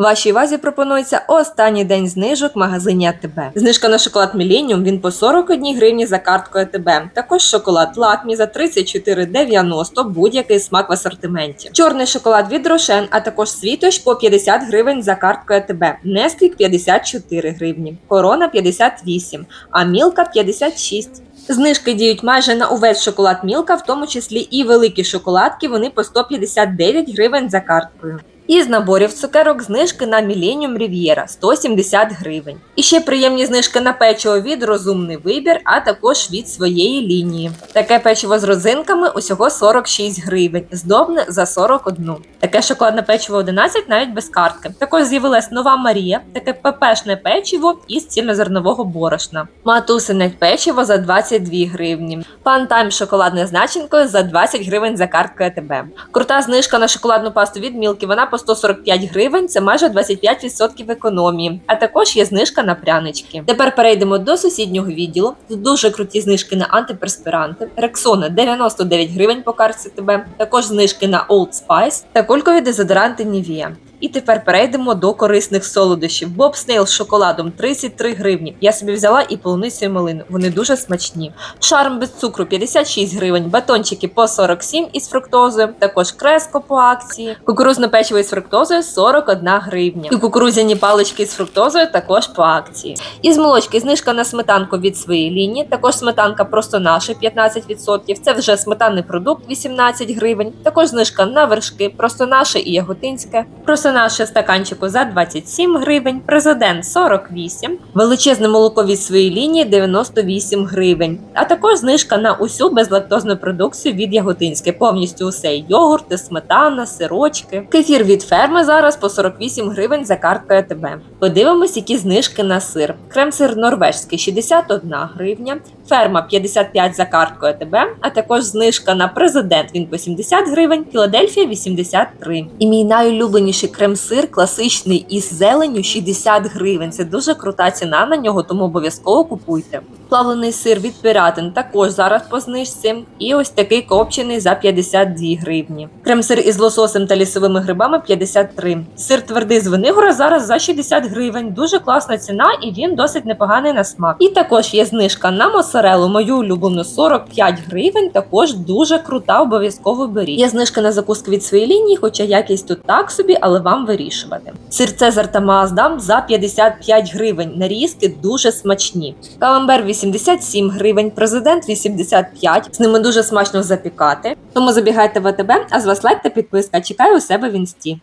Вашій увазі пропонується останній день знижок магазині АТБ. Знижка на шоколад Millennium він по 41 гривні за карткою АТБ. Також шоколад Лакмі за 34,90 будь-який смак в асортименті. Чорний шоколад від Рошен, а також світоч по 50 гривень за карткою АТБ. Несквік 54 гривні, Корона 58, а Мілка 56. Знижки діють майже на увесь шоколад Мілка, в тому числі і великі шоколадки. Вони по 159 гривень за карткою. Із наборів цукерок знижки на Millennium Riviera 170 гривень. І ще приємні знижки на печиво від розумний вибір, а також від своєї лінії. Таке печиво з розинками усього 46 гривень, здобне за 41. Таке шоколадне печиво 11 навіть без картки. Також з'явилась нова Марія, таке пепешне печиво із цільнозернового борошна. Матусине печиво за 22 гривні. Пан Тайм з шоколадною значинкою за 20 гривень за карткою АТБ. Крута знижка на шоколадну пасту від Мілки. Вона по 145 гривень, це майже 25% економії. А також є знижка на прянички. Тепер перейдемо до сусіднього відділу. Тут дуже круті знижки на антиперспіранти. Рексона 99 гривень по карці ТБ, Також знижки на Old Spice та кулькові дезодоранти Nivea. І тепер перейдемо до корисних солодощів. Боб Снейл з шоколадом 33 гривні. Я собі взяла і полуницю і малину. Вони дуже смачні. Шарм без цукру 56 гривень, батончики по 47 із фруктозою, також креско по акції, кукурузне печиво із фруктозою 41 гривня. І кукурудзяні палички з фруктозою також по акції. Із молочки знижка на сметанку від своєї лінії, також сметанка просто наша 15%. Це вже сметанний продукт 18 гривень. Також знижка на вершки, просто наше і яготинське. Просто наше стаканчику за 27 гривень, президент 48, величезне молоко від своєї лінії 98 гривень. А також знижка на усю безлактозну продукцію від яготинське, повністю усе йогурти, сметана, сирочки. Кефір від ферми зараз по 48 гривень за карткою АТБ. Подивимось, які знижки на сир. Крем-сир норвежський 61 гривня, ферма 55 за карткою АТБ, а також знижка на президент він по 70 гривень, Філадельфія 83. І мій найулюбленіший крем-сир класичний із зеленю 60 гривень. Це дуже крута ціна на нього, тому обов'язково купуйте. Плавлений сир від піратин також зараз по знижці. І ось такий копчений за 52 гривні. Крем-сир із лососем та лісовими грибами 53. Сир твердий з Венигора зараз за 60 гривень. Дуже класна ціна і він досить непоганий на смак. І також є знижка на моцарелу, мою улюблену 45 гривень. Також дуже крута, обов'язково беріть. Є знижка на закуски від своєї лінії, хоча якість тут так собі, але вам вирішувати. Сир Цезар та за 55 гривень. Нарізки дуже смачні. Каламбер 87 гривень, президент 85. З ними дуже смачно запікати. Тому забігайте в АТБ, а з вас лайк та підписка. Чекаю у себе в інсті.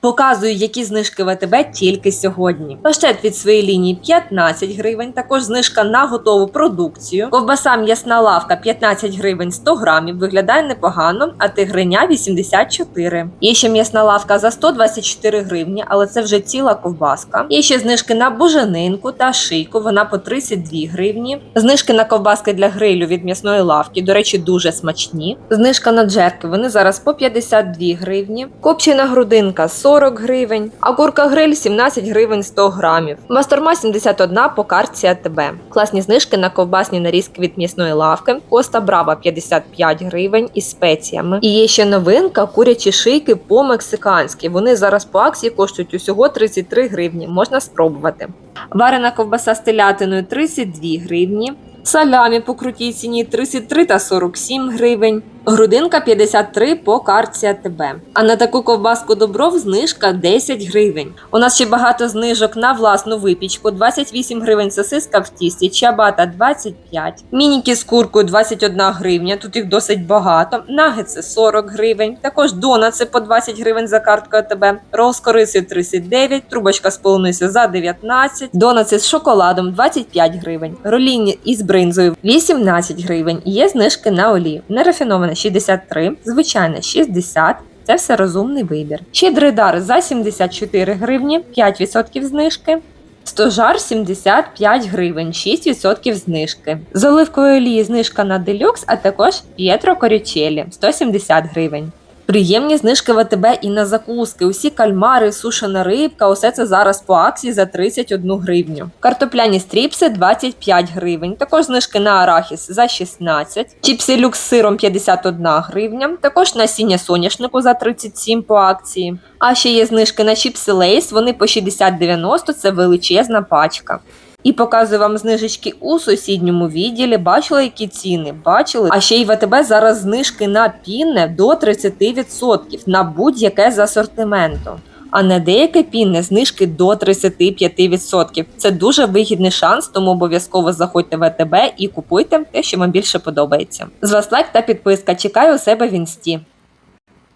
Показую, які знижки в АТБ тільки сьогодні. Паштет від своєї лінії 15 гривень, також знижка на готову продукцію. Ковбаса м'ясна лавка 15 гривень 100 грамів. Виглядає непогано, а тигриня 84. Є ще м'ясна лавка за 124 гривні, але це вже ціла ковбаска. Є ще знижки на буженинку та шийку. Вона по 32 гривні. Знижки на ковбаски для грилю від м'ясної лавки. До речі, дуже смачні. Знижка на джерки. Вони зараз по 52 гривні. Копчена грудинка 40 гривень, а курка гриль 17 гривень 100 грамів. Масторма 71 по картці АТБ. Класні знижки на ковбасні нарізки від м'ясної лавки. Коста Брава 55 гривень із спеціями. І є ще новинка курячі шийки по-мексиканськи. Вони зараз по акції коштують усього 33 гривні. Можна спробувати. Варена ковбаса з телятиною 32 гривні. Салямі по крутій ціні 33 та 47 гривень. Грудинка 53 по картці АТБ. А на таку ковбаску добров знижка 10 гривень. У нас ще багато знижок на власну випічку: 28 гривень сосиска в тісті, чабата 25, мініки з куркою 21 гривня. Тут їх досить багато. Нагетси 40 гривень. Також донаци по 20 гривень за карткою АТБ. Рол з кориси 39, трубочка з полуниці за 19, донаци з шоколадом 25 гривень. Ролінні із бринзою 18 гривень. Є знижки на олію. Нерафіноване 63, звичайна 60. Це все розумний вибір. Щедрий дар за 74 гривні, 5% знижки. Стожар 75 гривень, 6% знижки. З оливкової олії знижка на делюкс, а також П'єтро Корючелі 170 гривень. Приємні знижки в АТБ і на закуски. Усі кальмари, сушена рибка, усе це зараз по акції за 31 гривню. Картопляні стріпси 25 гривень. Також знижки на арахіс за 16. Чіпси люкс з сиром 51 гривня. Також насіння соняшнику за 37 по акції. А ще є знижки на чіпси лейс, вони по 60-90, це величезна пачка. І показую вам знижечки у сусідньому відділі. Бачили, які ціни? Бачили? А ще й в АТБ зараз знижки на пінне до 30% на будь-яке з асортименту. А на деяке пінне знижки до 35%. Це дуже вигідний шанс, тому обов'язково заходьте в АТБ і купуйте те, що вам більше подобається. З вас лайк та підписка. Чекаю у себе в інсті.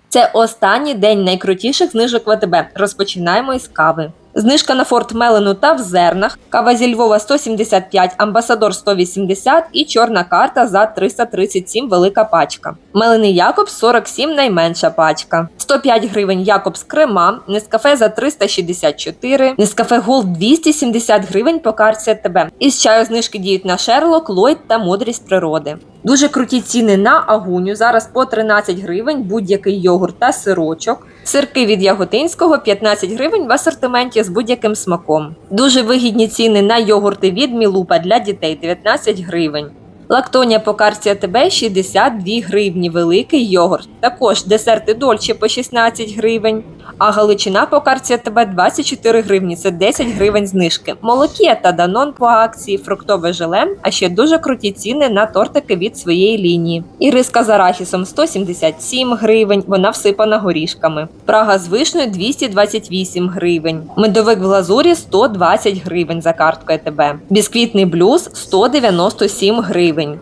Це останній день найкрутіших знижок в АТБ. Розпочинаємо із кави. Знижка на Форт Мелену та в зернах. Кава зі Львова 175, Амбасадор 180 і чорна карта за 337 велика пачка. Мелений Якобс 47 найменша пачка. 105 гривень Якобс Крема, Нескафе за 364, Нескафе Голд 270 гривень по карті АТБ. Із чаю знижки діють на Шерлок, Ллойд та Мудрість природи. Дуже круті ціни на агуню. Зараз по 13 гривень будь-який йогурт та сирочок. Сирки від Яготинського 15 гривень в асортименті з будь-яким смаком. Дуже вигідні ціни на йогурти від Мілупа для дітей 19 гривень. Лактонія по карті АТБ 62 гривні, великий йогурт. Також десерти Дольче по 16 гривень. А Галичина по карті АТБ 24 гривні, це 10 гривень знижки. Молокі та Данон по акції, фруктове желе, а ще дуже круті ціни на тортики від своєї лінії. Іриска з арахісом 177 гривень, вона всипана горішками. Прага з вишнею 228 гривень. Медовик в глазурі 120 гривень за карткою АТБ. Бісквітний блюз 197 гривень.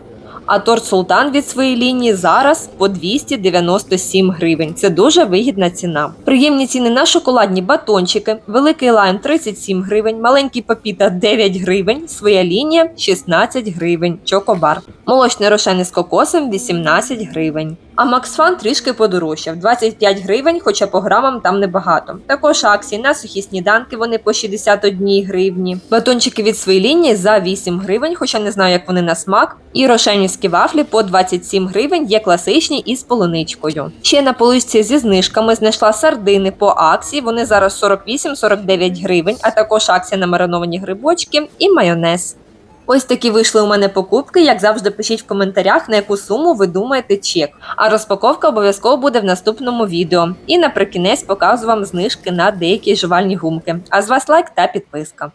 А торт Султан від своєї лінії зараз по 297 гривень. Це дуже вигідна ціна. Приємні ціни на шоколадні батончики. Великий лайм 37 гривень, маленький папіта 9 гривень, своя лінія 16 гривень. Чокобар. Молочний рошен із кокосом 18 гривень. А Максфан трішки подорожчав 25 гривень, хоча по грамам там небагато. Також акції на сухі сніданки вони по 61 гривні. Батончики від своєї за 8 гривень, хоча не знаю, як вони на смак. І рошенівські вафлі по 27 гривень є класичні із полуничкою. Ще на поличці зі знижками знайшла сардини по акції. Вони зараз 48-49 гривень, а також акція на мариновані грибочки і майонез. Ось такі вийшли у мене покупки. Як завжди, пишіть в коментарях, на яку суму ви думаєте чек. А розпаковка обов'язково буде в наступному відео. І наприкінець показую вам знижки на деякі жувальні гумки. А з вас лайк та підписка.